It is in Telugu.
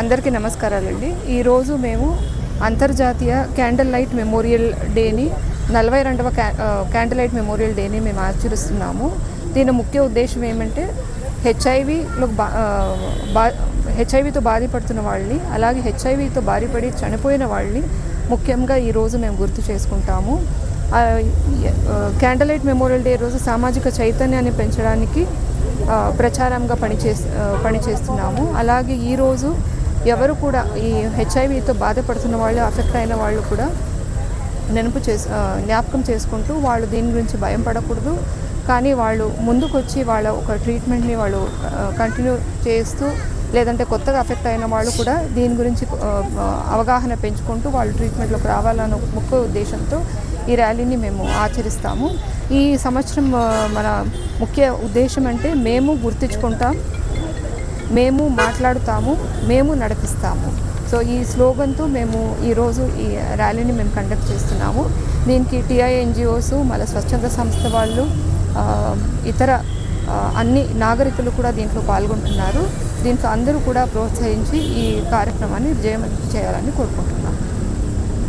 అందరికీ నమస్కారాలండి. ఈరోజు మేము అంతర్జాతీయ క్యాండిల్ లైట్ మెమోరియల్ డేని నలభై రెండవ క్యా క్యాండిల్ లైట్ మెమోరియల్ డేని మేము ఆచరిస్తున్నాము. దీని ముఖ్య ఉద్దేశం ఏమంటే హెచ్ఐవిలో బా బా హెచ్ఐవితో బాధపడుతున్న వాళ్ళని అలాగే హెచ్ఐవితో బారిపడి చనిపోయిన వాళ్ళని ముఖ్యంగా ఈరోజు మేము గుర్తు చేసుకుంటాము. క్యాండిల్ లైట్ మెమోరియల్ డే రోజు సామాజిక చైతన్యాన్ని పెంచడానికి ప్రచారంగా పనిచేస్ పనిచేస్తున్నాము. అలాగే ఈరోజు ఎవరు కూడా ఈ హెచ్ఐవితో బాధపడుతున్న వాళ్ళు అఫెక్ట్ అయిన వాళ్ళు కూడా నెనపు చేసు జ్ఞాపకం చేసుకుంటూ వాళ్ళు దీని గురించి భయం పడకూడదు. కానీ వాళ్ళు ముందుకొచ్చి వాళ్ళ ఒక ట్రీట్మెంట్ని వాళ్ళు కంటిన్యూ చేస్తూ లేదంటే కొత్తగా అఫెక్ట్ అయిన వాళ్ళు కూడా దీని గురించి అవగాహన పెంచుకుంటూ వాళ్ళు ట్రీట్మెంట్లోకి రావాలన్న ముఖ్య ఉద్దేశంతో ఈ ర్యాలీని మేము ఆచరిస్తాము. ఈ సంవత్సరం మన ముఖ్య ఉద్దేశం అంటే మేము గుర్తించుకుంటాం. మేము మాట్లాడుతాము మేము నడిపిస్తాము. సో ఈ స్లోగన్తో మేము ఈరోజు ఈ ర్యాలీని మేము కండక్ట్ చేస్తున్నాము. దీనికి టీఐ ఎన్జిఓస్ మళ్ళీ స్వచ్ఛంద సంస్థ వాళ్ళు ఇతర అన్ని నాగరికులు కూడా దీంట్లో పాల్గొంటున్నారు. దీంట్లో అందరూ కూడా ప్రోత్సహించి ఈ కార్యక్రమాన్ని విజయవంతం చేయాలని కోరుకుంటున్నాను